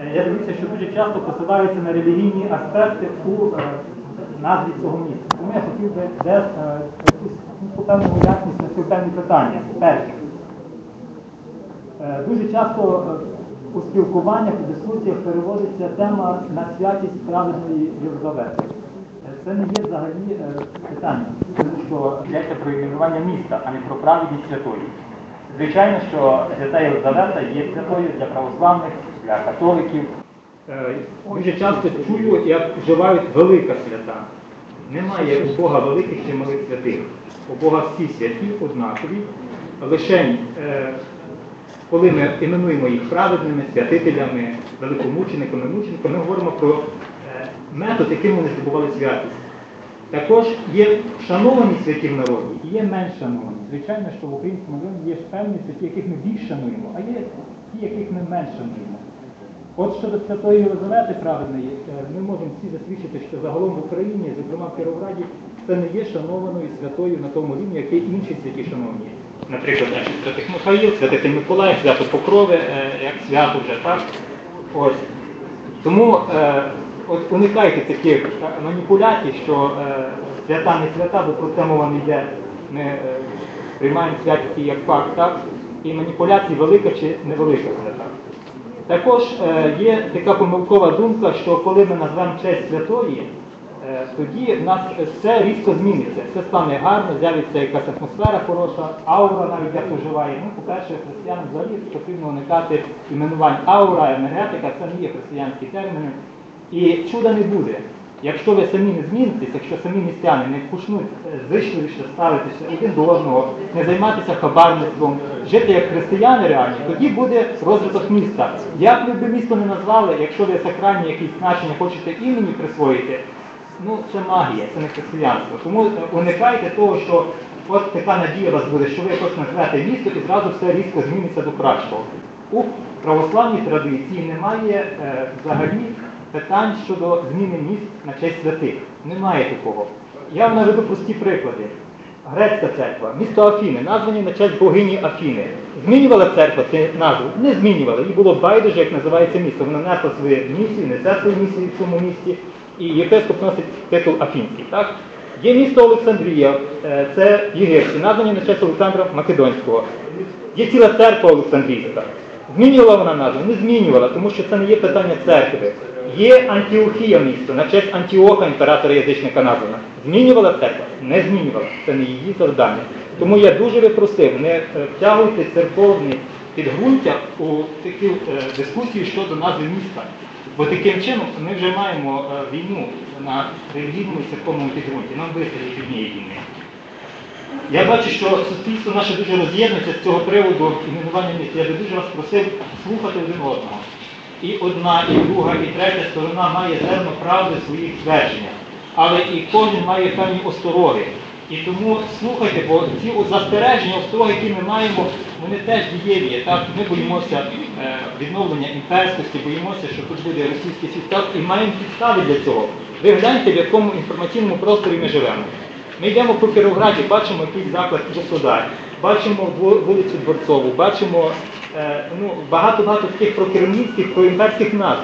Е, Я дивлюся, що дуже часто посилаються на релігійні аспекти у е, назві цього міста. Тому я хотів би е, якусь ну, певну ясність на ці певні питання. Перше. Дуже часто у спілкуваннях, у дискусіях переводиться тема на святість праведної Єлизавети. Це не є взагалі питання, тому що йдеться про іменування міста, а не про праведність святої. Звичайно, що свята Єлизавета є святою для православних, для католиків. Е, Дуже часто чую, як вживають велика свята. Немає у Бога великих чи малих святих. У Бога всі святі однакові. Лише е, коли ми іменуємо їх праведними, святителями, великомучениками, мучениками, ми говоримо про е, метод, яким вони здобували святість. Також є шановані святі в народі і є менш шановані. Звичайно, що в українському народі є певні святі, яких ми більш шануємо, а є ті, яких ми менш шануємо. От щодо Святої Єлизавети праведної, е, ми можемо всі засвідчити, що загалом в Україні, зокрема в Кіровограді, це не є шанованою святою на тому рівні, як є інші святі шановні. Наприклад, наші святих Михаїл, святих Миколай, свято Покрови, е, як свято вже так. Ось. Тому е, от уникайте таких е, маніпуляцій, що е, свята не свята, бо про це мова не йде. Ми е, приймаємо святості як факт, так? І маніпуляції велика чи невелика свята. Також е, є така помилкова думка, що коли ми назвемо честь святої, е, тоді в нас все різко зміниться. Все стане гарно, з'явиться якась атмосфера хороша, аура навіть як вживає. Ну, по-перше, християнам взагалі потрібно уникати іменувань аура, енергетика, це не є християнські терміни. І чуда не буде. Якщо ви самі не змінитесь, якщо самі містяни не почнуть е, зичливіше ставитися один до одного, не займатися хабарництвом, жити як християни реальні, тоді буде розвиток міста. Як ви би місто не назвали, якщо ви сакральні якісь значення хочете імені присвоїти, ну це магія, це не християнство. Тому е, уникайте того, що от така надія вас буде, що ви якось назвете місто і зразу все різко зміниться до кращого. У православній традиції немає е, взагалі питань щодо зміни міст на честь святих. Немає такого. Я вам наведу прості приклади. Грецька церква, місто Афіни, названі на честь богині Афіни. Змінювала церква цю назву? Не змінювала. Їй було байдуже, як називається місто. Вона несла свою місію, несе свою місію в цьому місті. І єпископ носить титул Афінський. Так? Є місто Олександрія, е, це Єгипті, названі на честь Олександра Македонського. Є ціла церква Олександрійська. Змінювала вона назву? Не змінювала, тому що це не є питання церкви. Є Антіохія місто, на честь Антіоха, імператора язичника названа. Змінювала церква? Не змінювала. Це не її завдання. Тому я дуже би просив, не е, втягуйте церковні підґрунтя у такі е, дискусії щодо назви міста. Бо таким чином ми вже маємо е, війну на релігійному і церковному підґрунті. Нам вистачить однієї війни. Я бачу, що суспільство наше дуже роз'єднується з цього приводу іменування міст. Я би дуже вас просив слухати один одного. І одна, і друга, і третя сторона має зерно правди в своїх твердженнях. Але і кожен має певні остороги. І тому слухайте, бо ці застереження, остороги, які ми маємо, вони теж дієві. Так? Ми боїмося е, відновлення імперськості, боїмося, що тут буде російський світ, і маємо підстави для цього. Ви гляньте, в якому інформаційному просторі ми живемо. Ми йдемо по Кіровграді, бачимо якийсь заклад господарь, бачимо вулицю Дворцову, бачимо ну, багато-багато таких прокерівницьких, проімперських назв.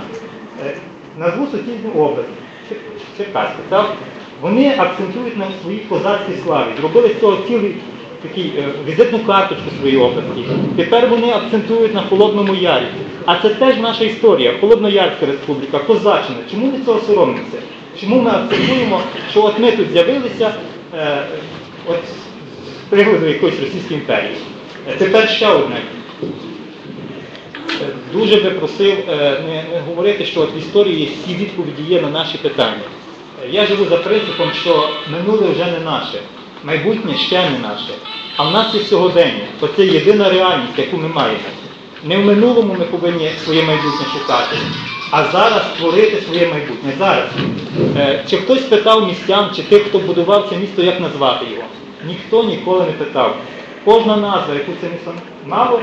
Е, назву сусідню область, Чер- Черкаську, так? Вони акцентують на своїй козацькій славі, зробили з цього цілий такий е, візитну карточку своєї області. Тепер вони акцентують на Холодному Ярі. А це теж наша історія, Холодноярська республіка, Козаччина. Чому ми цього соромимося? Чому ми акцентуємо, що от ми тут з'явилися е, от з приводу якоїсь Російської імперії? Е, Тепер ще одне. Дуже би просив е, не, говорити, що в історії всі відповіді є на наші питання. Е, Я живу за принципом, що минуле вже не наше, майбутнє ще не наше. А в нас є сьогодення. Оце єдина реальність, яку ми маємо. Не в минулому ми повинні своє майбутнє шукати, а зараз створити своє майбутнє. Зараз. Е, Чи хтось питав містян, чи тих, хто будував це місто, як назвати його? Ніхто ніколи не питав. Кожна назва, яку це місто мало,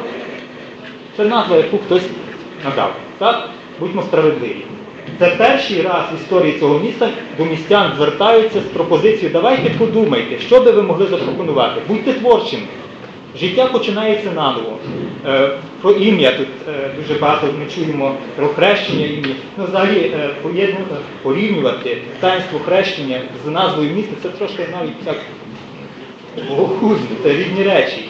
це назва, яку хтось надав. Так? Будьмо справедливі. Це перший раз в історії цього міста до містян звертаються з пропозицією давайте подумайте, що би ви могли запропонувати. Будьте творчими. Життя починається наново. Е, Про ім'я тут е, дуже багато ми чуємо про хрещення ім'я. Ну, взагалі, е, е, порівнювати таїнство хрещення з назвою міста, це трошки навіть так богохульно, це різні речі.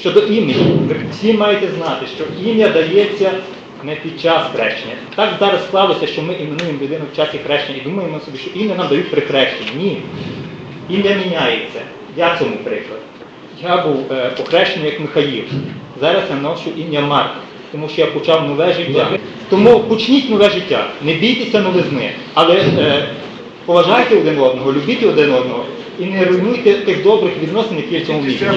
Щодо імені, ви всі маєте знати, що ім'я дається не під час хрещення. Так зараз склалося, що ми іменуємо людину в часі хрещення і думаємо собі, що ім'я нам дають при хрещенні. Ні. Ім'я міняється. Я цьому приклад. Я був е, похрещений як Михаїл. Зараз я ношу ім'я Марк, тому що я почав нове життя. Тому почніть нове життя, не бійтеся новизни, але е, поважайте один одного, любіть один одного і не руйнуйте тих добрих відносин, які є в цьому віці. Це